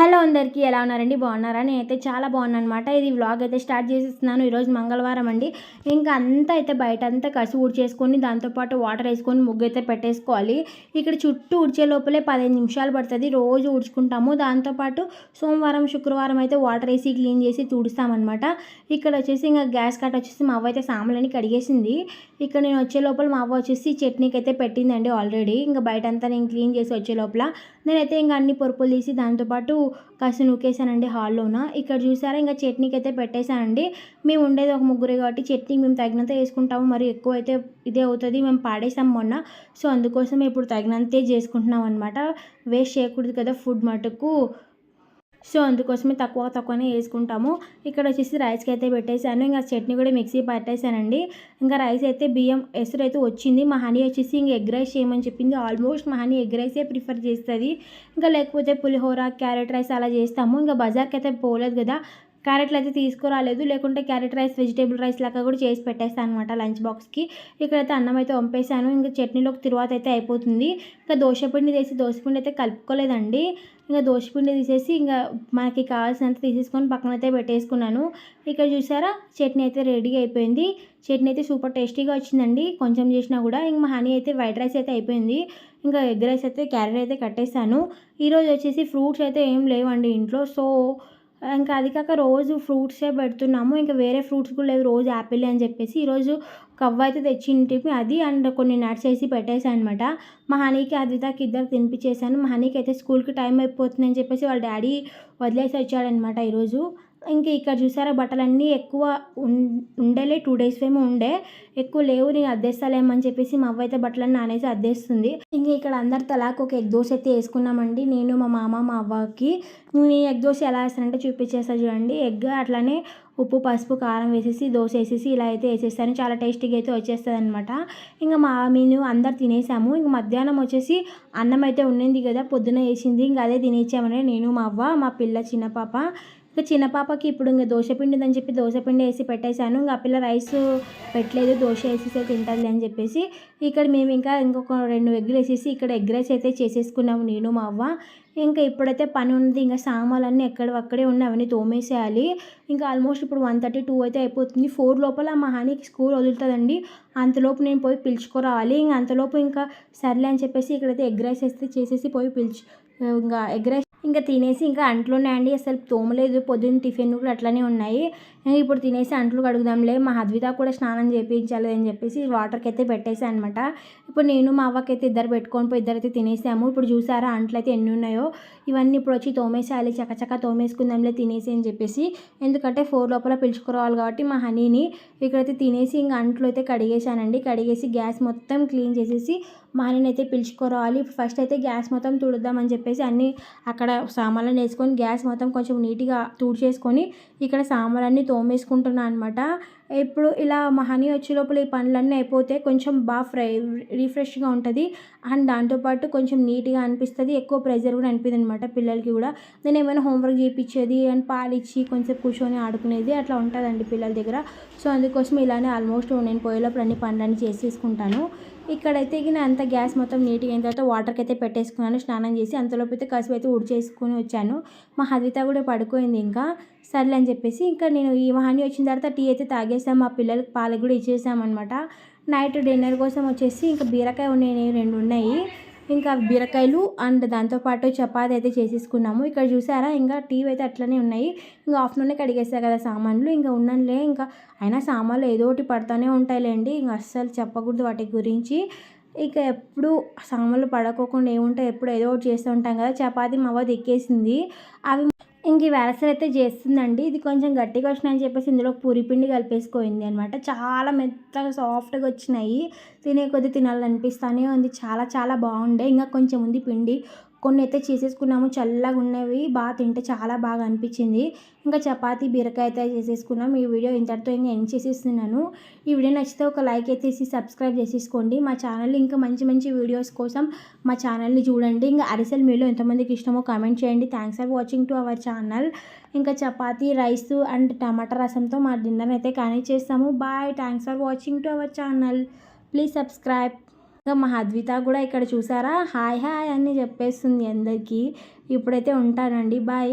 Hello అందరికీ ఎలా ఉన్నారండి? బాగున్నారా? నేనైతే చాలా బాగున్నాను అనమాట ఇది వ్లాగ్ అయితే స్టార్ట్ చేసేస్తున్నాను. ఈరోజు మంగళవారం అండి. ఇంకా అంతా అయితే బయట అంతా కసి ఊడ్చేసుకొని దాంతోపాటు వాటర్ వేసుకొని ముగ్గు అయితే పెట్టేసుకోవాలి. ఇక్కడ చుట్టూ ఉడిచే లోపలే పదిహేను నిమిషాలు పడుతుంది. రోజు ఊడ్చుకుంటాము. దాంతోపాటు సోమవారం శుక్రవారం అయితే వాటర్ వేసి క్లీన్ చేసి తుడుస్తామన్నమాట. ఇక్కడ వచ్చేసి ఇంకా గ్యాస్ కట్ వచ్చేసి మా అవ్వ అయితే సామాన్లని కడిగేసింది. ఇక్కడ నేను వచ్చే లోపల మా అవ్వ వచ్చేసి చట్నీకి అయితే పెట్టిందండి ఆల్రెడీ. ఇంకా బయట అంతా నేను క్లీన్ చేసి వచ్చే లోపల. నేనైతే ఇంకా అన్ని పొరుపులు తీసి దాంతోపాటు కాస్త నూకేసానండి హాల్లోన. ఇక్కడ చూసారా ఇంకా చట్నీకి అయితే పెట్టేశానండి. మేము ఉండేది ఒక ముగ్గురే కాబట్టి చట్నీ మేము తగినంత వేసుకుంటాము. మరి ఎక్కువ అయితే ఇదే అవుతుంది మేము పాడేసాం మొన్న. సో అందుకోసం ఇప్పుడు తగినంతే చేసుకుంటున్నాం అనమాట వేస్ట్ చేయకూడదు కదా ఫుడ్ మటుకు. సో అందుకోసమే తక్కువ తక్కువనే వేసుకుంటాము. ఇక్కడ వచ్చేసి రైస్కి అయితే పెట్టేశాను. ఇంకా చట్నీ కూడా మిక్సీ పట్టేశానండి. ఇంకా రైస్ అయితే బియ్యం ఎసురు అయితే వచ్చింది. మా హనీ వచ్చేసి ఇంకా ఎగ్ రైస్ చేయమని చెప్పింది. ఆల్మోస్ట్ మా హనీ ఎగ్ రైసే ప్రిఫర్ చేస్తుంది. ఇంకా లేకపోతే పులిహోర క్యారెట్ రైస్ అలా చేస్తాము. ఇంకా బజార్కి అయితే పోలేదు కదా. క్యారెట్లు అయితే తీసుకురాలేదు. లేకుంటే క్యారెట్ రైస్ వెజిటేబుల్ రైస్ లాగా కూడా చేసి పెట్టేస్తాను అనమాట లంచ్ బాక్స్కి ఇక్కడైతే అన్నం అయితే వంపేశాను. ఇంకా చట్నీలోకి తిరువాత అయితే అయిపోతుంది. ఇంకా దోశపిండి దోశ పిండి అయితే కలుపుకోలేదండి. ఇంకా దోశపిండి తీసేసి ఇంకా మనకి కావాల్సినంత తీసేసుకొని పక్కన అయితే పెట్టేసుకున్నాను. ఇక్కడ చూసారా? చట్నీ అయితే రెడీ అయిపోయింది. చట్నీ అయితే సూపర్ టేస్టీగా వచ్చిందండి. కొంచెం చేసినా కూడా ఇంక మా హనీ అయితే వైట్ రైస్ అయితే అయిపోయింది. ఇంకా ఎగ్ రైస్ అయితే క్యారెట్ అయితే కట్టేసాను ఈరోజు వచ్చేసి ఫ్రూట్స్ అయితే ఏం లేవండి ఇంట్లో. సో ఇంకా అది కాక రోజు ఫ్రూట్సే పెడుతున్నాము. ఇంకా వేరే ఫ్రూట్స్ కూడా లేవు. రోజు యాపిల్ అని చెప్పేసి ఈరోజు కవ్వ అయితే తెచ్చింటివి అది అండ్ కొన్ని నట్స్ వేసి పెట్టేశాను అనమాట మా హనీకి అద్వితాకి ఇద్దరు తినిపించేశాను మా హనీకి అయితే స్కూల్కి టైం అయిపోతుందని చెప్పేసి వాళ్ళ డాడీ వదిలేసి వచ్చాడనమాట ఈరోజు ఇంకా ఇక్కడ చూసారా బట్టలన్నీ ఎక్కువ ఉండలే టూ డేస్ ఏమో ఉండే. ఎక్కువ లేవు నేను అద్దేస్తాలేమని చెప్పేసి మా అవ్వ అయితే బట్టలన్నీ నానేసి అద్దేస్తుంది. ఇంకా ఇక్కడ అందరు తలాకు ఒక ఎగ్ దోశ అయితే వేసుకున్నామండి నేను మా మామ మా అవ్వకి. నేను ఎగ్ దోశ ఎలా వేస్తానంటే చూపించేస్తా చూడండి. ఎగ్ అట్లానే ఉప్పు పసుపు కారం వేసేసి దోశ వేసేసి ఇలా అయితే వేసేస్తాను. చాలా టేస్టీగా అయితే వచ్చేస్తుంది అనమాట ఇంకా మా మేము అందరు తినేసాము. ఇంకా మధ్యాహ్నం వచ్చేసి అన్నం అయితే ఉండింది కదా పొద్దున వేసింది. ఇంకా అదే తినేసామని నేను మా అవ్వ మా పిల్ల చిన్న పాప. ఇంకా చిన్న పాపకి ఇప్పుడు ఇంకా దోశ పిండిదని చెప్పి దోశ పిండి వేసి పెట్టేశాను. ఇంకా ఆ పిల్ల రైస్ పెట్టలేదు దోశ వేసేసే తింటుంది అని చెప్పేసి. ఇక్కడ మేము ఇంకా ఇంకొక రెండు ఎగ్గులు వేసేసి ఇక్కడ ఎగ్ రైస్ అయితే చేసేసుకున్నాము నేను మా అవ్వ. ఇంకా ఇప్పుడైతే పని ఉంది ఇంకా సామాన్లన్నీ ఎక్కడ అక్కడే ఉన్నాయి అవన్నీ తోమేసేయాలి. ఇంకా ఆల్మోస్ట్ ఇప్పుడు వన్ థర్టీ టూ అయితే అయిపోతుంది. ఫోర్ లోపల మా హనీకి స్కూల్ వదులుతుందండి. అంతలోపు నేను పోయి పిలుచుకురావాలి. ఇంకా అంతలోపు ఇంకా సర్లే అని చెప్పేసి ఇక్కడైతే ఎగ్ రైస్ వేస్తే చేసేసి పోయి పిలిచి ఇంకా ఎగ్ రైస్ ఇంకా తినేసి ఇంకా అంట్లోనే అండి. అసలు తోమలేదు. పొద్దున్న టిఫిన్ కూడా అట్లనే ఉన్నాయి. ఇప్పుడు తినేసి అంట్లు కడుగుదాంలే మా హద్విత కూడా స్నానం చేయించాలి అని చెప్పేసి వాటర్కి అయితే పెట్టేసాను అనమాట ఇప్పుడు నేను మా అవ్వకైతే ఇద్దరు పెట్టుకొని పోయి ఇద్దరైతే తినేసాము. ఇప్పుడు చూసారా అంట్లు అయితే ఎన్ని ఉన్నాయో? ఇవన్నీ ఇప్పుడు వచ్చి తోమేసేయాలి చకచక తోమేసుకుందాంలే తినేసి అని చెప్పేసి. ఎందుకంటే ఫోర్ లోపల పిలుచుకురావాలి కాబట్టి మా హనీని ఇక్కడైతే తినేసి ఇంకా అంట్లు అయితే కడిగేసానండి కడిగేసి గ్యాస్ మొత్తం క్లీన్ చేసేసి మా అయితే పిలుచుకురావాలి ఫస్ట్ అయితే గ్యాస్ మొత్తం తుడుద్దామని చెప్పేసి అన్నీ అక్కడ సామాన్లను వేసుకొని గ్యాస్ మొత్తం కొంచెం నీట్గా తుడిచేసుకొని ఇక్కడ సామాన్లన్నీ తోమేసుకుంటున్నాను అనమాట ఇప్పుడు ఇలా మా హనీ వచ్చే లోపల ఈ పనులన్నీ అయిపోతే కొంచెం బాగా ఫ్రై రిఫ్రెష్గా ఉంటుంది. అండ్ దాంతోపాటు కొంచెం నీట్గా అనిపిస్తుంది ఎక్కువ ప్రెజర్ కూడా అనిపిస్తుంది అనమాట పిల్లలకి కూడా. నేను ఏమైనా హోంవర్క్ చేయించేది అండ్ పాలిచ్చి కొంచెం కూర్చొని ఆడుకునేది అట్లా ఉంటుందండి పిల్లల దగ్గర. సో అందుకోసం ఇలానే ఆల్మోస్ట్ నేను పోయేలోపల అన్ని పనులన్నీ చేసేసుకుంటాను. ఇక్కడైతే నేను అంత గ్యాస్ మొత్తం నీట్గా అయిన తర్వాత వాటర్కి అయితే పెట్టేసుకున్నాను స్నానం చేసి అంతలోపు అయితే కసుపు అయితే ఉడిచేసుకుని వచ్చాను. మా హద్విత కూడా పడుకోయింది ఇంకా. సర్లే అని చెప్పేసి ఇంకా నేను ఈ మహాని వచ్చిన తర్వాత టీ అయితే తాగేసాం మా పిల్లలకి పాలకు కూడా ఇచ్చేసామన్నమాట. నైట్ డిన్నర్ కోసం వచ్చేసి ఇంకా బీరకాయ ఉన్నాయి రెండు ఉన్నాయి. ఇంకా బీరకాయలు అండ్ దాంతోపాటు చపాతి అయితే చేసేసుకున్నాము. ఇక్కడ చూసారా? ఇంకా టీవీ అయితే అట్లనే ఉన్నాయి. ఇంకా ఆఫ్టర్నూనే కడిగేస్తాయి కదా సామాన్లు. ఇంకా ఉన్నానులే ఇంకా అయినా సామాన్లు ఏదో ఒకటి పడుతూనే ఉంటాయిలేండి. ఇంకా అస్సలు చెప్పకూడదు వాటి గురించి. ఇక ఎప్పుడు సామాన్లు పడకోకుండా ఏముంటాయి? ఎప్పుడు ఏదో ఒకటి చేస్తూ ఉంటాం కదా. చపాతి మవ్వ దిక్కేసింది. అవి ఇంక ఈ వెరసలు అయితే చేస్తుందండి. ఇది కొంచెం గట్టిగా వచ్చినాయని చెప్పేసి ఇందులో పూరిపిండి కలిపేసుకోయింది అనమాట చాలా మెత్తగా సాఫ్ట్గా వచ్చినాయి. తినే కొద్ది తినాలనిపిస్తూనే ఉంది. చాలా చాలా బాగుండే. ఇంకా కొంచెం ఉంది పిండి. కొన్ని అయితే చేసేసుకున్నాము. చల్లగా ఉన్నవి బాగా తింటే చాలా బాగా అనిపించింది. ఇంకా చపాతి బీరకాయ అయితే చేసేసుకున్నాం. ఈ వీడియో ఇంతటితో ఇంకా ఎండ్ చేసేస్తున్నాను. ఈ వీడియో నచ్చితే ఒక లైక్ అయితే సబ్స్క్రైబ్ చేసేసుకోండి. మా ఛానల్ ఇంకా మంచి మంచి వీడియోస్ కోసం మా ఛానల్ని చూడండి. ఇంకా అరిసెల్ మీలో ఎంతమందికి ఇష్టమో కామెంట్ చేయండి. Thanks for watching to our channel ఇంకా చపాతి రైస్ అండ్ టమాటా రసంతో మా డిన్నర్ అయితే కానీ చేస్తాము bye thanks for watching to our channel please subscribe ఇంకా మా అద్విత కూడా ఇక్కడ చూసారా? హాయ్ హాయ్ అని చెప్పేస్తుంది అందరికీ. ఇప్పుడైతే ఉంటానండి. బాయ్.